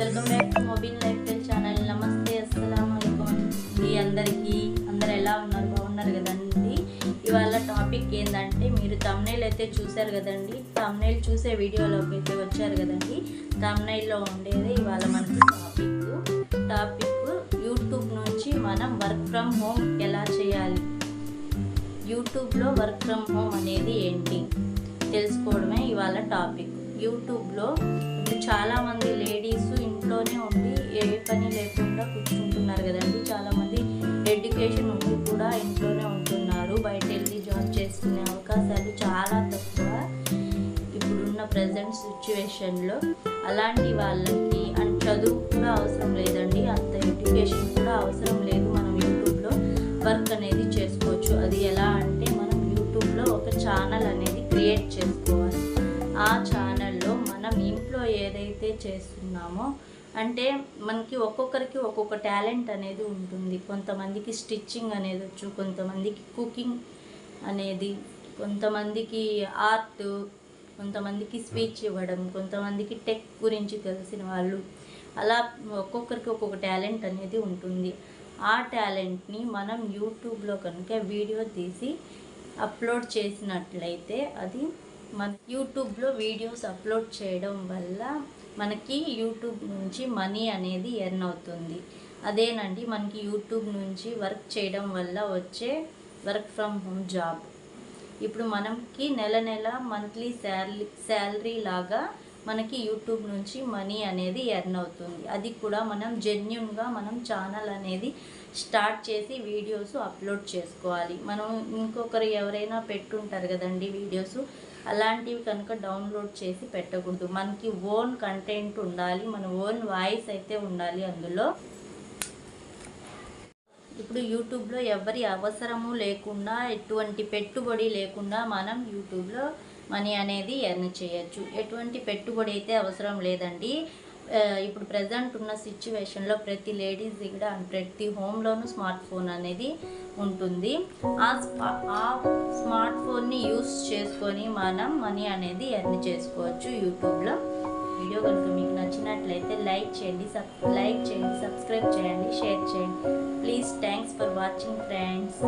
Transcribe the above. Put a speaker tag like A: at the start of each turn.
A: Welcome back to mobile life style channel నమస్తే అస్సలం మీ అందరికీ అందరు ఎలా ఉన్నారు? బాగున్నారు కదండి? ఇవాళ టాపిక్ ఏంటంటే మీరు తమ్నైల్ అయితే చూశారు కదండి. తమ్నైల్ చూసే వీడియోలోకి అయితే వచ్చారు కదండి. తమ్నైల్లో ఉండేది ఇవాళ మనకి టాపిక్ టాపిక్ యూట్యూబ్ నుంచి మనం వర్క్ ఫ్రమ్ హోమ్ ఎలా చేయాలి? యూట్యూబ్లో వర్క్ ఫ్రమ్ హోమ్ అనేది ఏంటి? తెలుసుకోవడమే ఇవాళ టాపిక్ యూట్యూబ్లో చాలామంది లేడీస్ ఇంట్లోనే ఉండి ఏ పని లేకుండా కూర్చుంటున్నారు కదండి. చాలామంది ఎడ్యుకేషన్ ఉండి కూడా ఇంట్లోనే ఉంటున్నారు. బయట వెళ్ళి జాబ్ చేసుకునే అవకాశాలు చాలా తక్కువ ఇప్పుడున్న ప్రజెంట్ సిచ్యువేషన్లో. అలాంటి వాళ్ళకి అండ్ చదువు కూడా అవసరం లేదండి. అంత ఎడ్యుకేషన్ కూడా అవసరం లేదు. మనం యూట్యూబ్లో వర్క్ అనేది చేసుకోవచ్చు. అది ఎలా అంటే మనం యూట్యూబ్లో ఒక ఛానల్ అనేది క్రియేట్ చేసుకోవచ్చు మనం ఇంట్లో ఏదైతే చేస్తున్నామో అంటే మనకి ఒక్కొక్కరికి ఒక్కొక్క టాలెంట్ అనేది ఉంటుంది. కొంతమందికి స్టిచ్చింగ్ అనేది వచ్చు కొంతమందికి కుకింగ్ అనేది కొంతమందికి ఆర్ట్ కొంతమందికి స్పీచ్ ఇవ్వడం కొంతమందికి టెక్ గురించి తెలిసిన వాళ్ళు అలా ఒక్కొక్కరికి ఒక్కొక్క టాలెంట్ అనేది ఉంటుంది. ఆ టాలెంట్ని మనం యూట్యూబ్లో కనుక వీడియో తీసి అప్లోడ్ చేసినట్లయితే అది మన యూట్యూబ్లో వీడియోస్ అప్లోడ్ చేయడం వల్ల మనకి యూట్యూబ్ నుంచి మనీ అనేది ఎర్న్ అవుతుంది. అదేనండి మనకి యూట్యూబ్ నుంచి వర్క్ చేయడం వల్ల వచ్చే వర్క్ ఫ్రమ్ హోమ్ జాబ్. ఇప్పుడు మనకి నెల నెల మంత్లీ శాలరీ శాలరీ లాగా మనకి యూట్యూబ్ నుంచి మనీ అనేది ఎర్న్ అవుతుంది. అది కూడా మనం జెన్యున్గా మనం ఛానల్ అనేది స్టార్ట్ చేసి వీడియోస్ అప్లోడ్ చేసుకోవాలి. మనం ఇంకొకరు ఎవరైనా పెట్టుంటారు కదండి వీడియోస్ అలాంటివి కనుక డౌన్లోడ్ చేసి పెట్టకూడదు. మనకి ఓన్ కంటెంట్ ఉండాలి మన ఓన్ వాయిస్ అయితే ఉండాలి అందులో. ఇప్పుడు యూట్యూబ్లో ఎవరి అవసరము లేకుండా ఎటువంటి పెట్టుబడి లేకుండా మనం యూట్యూబ్లో మనీ అనేది ఎర్న్ చేయొచ్చు. ఎటువంటి పెట్టుబడి అయితే అవసరం లేదండి. ఇప్పుడు ప్రజెంట్ ఉన్న సిచ్యువేషన్లో ప్రతి లేడీస్ దగ్గర ప్రతి హోమ్లోనూ స్మార్ట్ ఫోన్ అనేది ఉంటుంది. ఆ ఆ స్మార్ట్ ఫోన్ని యూస్ చేసుకొని మనం మనీ అనేది ఎర్న్ చేసుకోవచ్చు యూట్యూబ్లో వీడియో కనుక మీకు నచ్చినట్లయితే లైక్ చేయండి సబ్ లైక్ చేయండి సబ్స్క్రైబ్ చేయండి షేర్ చేయండి. Please thanks for watching friends